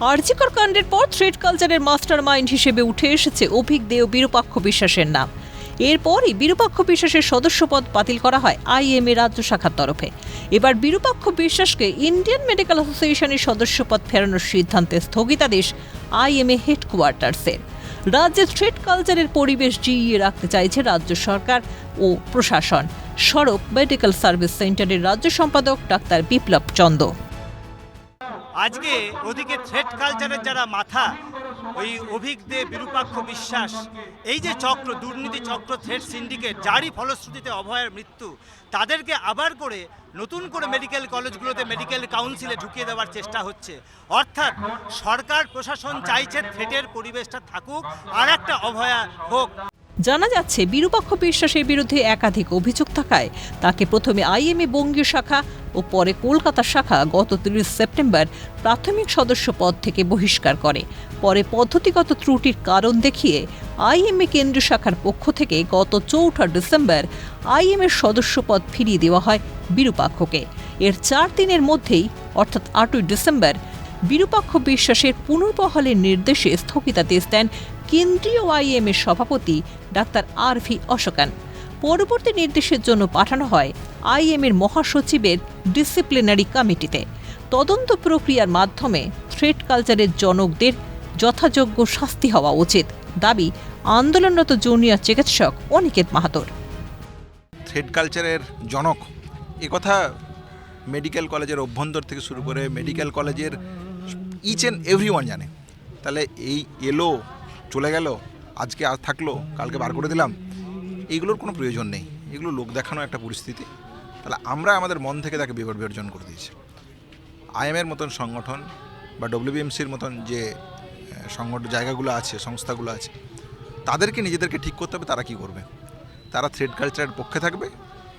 আর্জিকর কাণ্ডের পর থ্রেড কালচারের মাস্টার মাইন্ড হিসেবে উঠে এসেছে অভিক দে ও বিরূপাক্ষ বিশ্বাসের নাম। এরপরই বিরূপাক্ষ বিশ্বাসের সদস্যপদ বাতিল করা হয় আইএমএ রাজ্য শাখার তরফে। এবার বিরূপাক্ষ বিশ্বাসকে ইন্ডিয়ান মেডিকেল অ্যাসোসিয়েশনের সদস্যপদ ফেরানোর সিদ্ধান্তে স্থগিতাদেশ আইএমএ হেডকোয়ার্টার্সের রাজ্যে থ্রেড কালচারের পরিবেশ জিইয়ে রাখতে চাইছে রাজ্য সরকার ও প্রশাসন। সড়ক মেডিকেল সার্ভিস সেন্টারের রাজ্য সম্পাদক ডাক্তার বিপ্লব চন্দ। আজকে ওদিকে থ্রেড কালচারের যারা মাথা, ওই অভিক বিরূপাক্ষ বিশ্বাস, এই যে চক্র, দুর্নীতি চক্র থ্রেড সিন্ডিকেট যারই ফলশ্রুতিতে অভয়ের মৃত্যু, তাদেরকে আবার করে নতুন করে মেডিকেল কলেজগুলোতে মেডিকেল কাউন্সিলে ঢুকিয়ে দেওয়ার চেষ্টা হচ্ছে। অর্থাৎ সরকার, প্রশাসন চাইছে থ্রেটের পরিবেশটা থাকুক, আর একটা অভয়া হোক। জানা যাচ্ছে, বিরূপাক্ষ বিশ্বাসের বিরুদ্ধে একাধিক অভিযোগ থাকায় তাকে প্রথমে আইএমএ বঙ্গীয় শাখা ও পরে কলকাতা শাখা গত তিরিশ সেপ্টেম্বর প্রাথমিক সদস্য পদ থেকে বহিষ্কার করে। পরে পদ্ধতিগত ত্রুটির কারণ দেখিয়ে আইএমএ কেন্দ্রীয় শাখার পক্ষ থেকে গত চৌঠা ডিসেম্বর আইএমএর সদস্য পদ ফিরিয়ে দেওয়া হয় বিরূপাক্ষকে। এর চার দিনের মধ্যেই, অর্থাৎ আটই ডিসেম্বর, বিরূপাক্ষ বিশ্বাসের পুনর্বহালের নির্দেশে স্থগিতাদেশ দেন কেন্দ্রীয় আইএম এর সভাপতি ডাক্তার আর ভি অশোকান। পরবর্তী নির্দেশের জন্য পাঠানো হয় আইএম এর মহাসচিবের ডিসিপ্লিনারি কমিটিতে। তদন্ত প্রক্রিয়ার মাধ্যমে থ্রেড কালচারের জনকদের যথাযোগ্য শাস্তি হওয়া উচিত, দাবি আন্দোলনরত জুনিয়র চিকিৎসক অনিকেত মাহাতোর। থ্রেড কালচারের জনক কথা মেডিকেল কলেজের অভ্যন্তর থেকে শুরু করে মেডিকেল কলেজের ইচ অ্যান্ড এভরি জানে। তাহলে এই এলো চলে গেল, আজকে আজ থাকল, কালকে বার করে দিলাম। এইগুলোর কোনো প্রয়োজন নেই। এগুলো লোক দেখানো একটা পরিস্থিতি। তাহলে আমরা আমাদের মন থেকে তাকে বিবর বির্জন করে দিয়েছি। আইএমের মতন সংগঠন বা ডব্লিউবিএমসির মতন যে সংগঠন জায়গাগুলো আছে, সংস্থাগুলো আছে, তাদেরকে নিজেদেরকে ঠিক করতে হবে, তারা কি করবে? তারা থ্রেড কালচারের পক্ষে থাকবে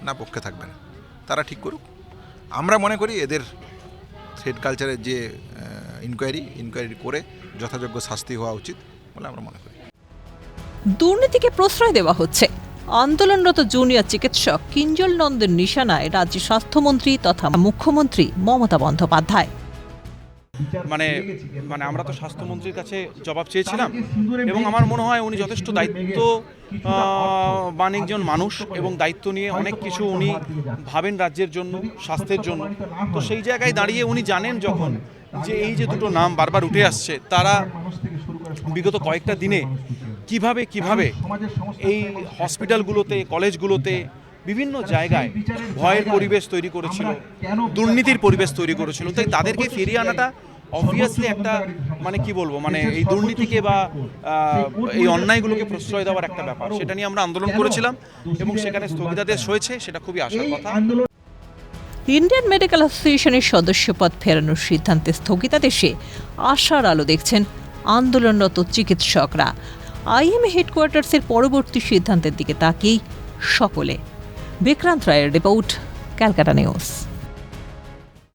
না পক্ষে থাকবে না? তারা ঠিক করুক। আমরা মনে করি এদের থ্রেড কালচারের যে ইনকোয়ারি ইনকোয়ারি করে যথাযোগ্য শাস্তি হওয়া উচিত। বলে আমরা মনে করি। দুর্নীতিকে প্রশ্রয় দেওয়া হচ্ছে। আন্দোলনরত জুনিয়র চিকিৎসক কিঞ্জল নন্দের নিশানায় রাজ্য স্বাস্থ্যমন্ত্রী তথা মুখ্যমন্ত্রী মমতা বন্দ্যোপাধ্যায়। মানে মানে আমরা তো স্বাস্থ্যমন্ত্রীর কাছে জবাব চেয়েছিলাম এবং আমার মনে হয় উনি যথেষ্ট দায়িত্ব বান একজন মানুষ এবং দায়িত্ব নিয়ে অনেক কিছু উনি ভাবেন রাজ্যের জন্য স্বাস্থ্যের জন্য। তো সেই জায়গায় দাঁড়িয়ে উনি জানেন যখন যে এই যে দুটো নাম বারবার উঠে আসছে তারা বিগত কয়েকটা দিনে কীভাবে কীভাবে এই হসপিটালগুলোতে কলেজগুলোতে বিভিন্ন জায়গায় ভয়ের পরিবেশ তৈরি করেছিল দুর্নীতির পরিবেশ তৈরি করেছিল। তাই তাদেরকে ফিরিয়ে আনাটা অবভিয়াসলি একটা মানে কি বলব মানে এই দুর্নীতিকে বা এই অন্যায়গুলোকে প্রশ্রয় দেওয়ার একটা ব্যাপার। সেটা নিয়ে আমরা আন্দোলন করেছিলাম এবং সেখানে স্থগিতাদেশ হয়েছে সেটা খুবই আশার কথা। ইন্ডিয়ান মেডিকেল অ্যাসোসিয়েশনের সদস্যপদ ফেরানোর সিদ্ধান্তে স্থগিতাদেশে আশার আলো দেখছেন আন্দোলনরত চিকিৎসকরা। আইএমএ হেডকোয়ার্টার্সের পরবর্তী সিদ্ধান্তের দিকে তাকিয়েই সকলে। বিক্রান্ত রায়ের রিপোর্ট ক্যালকাটা নিউজ।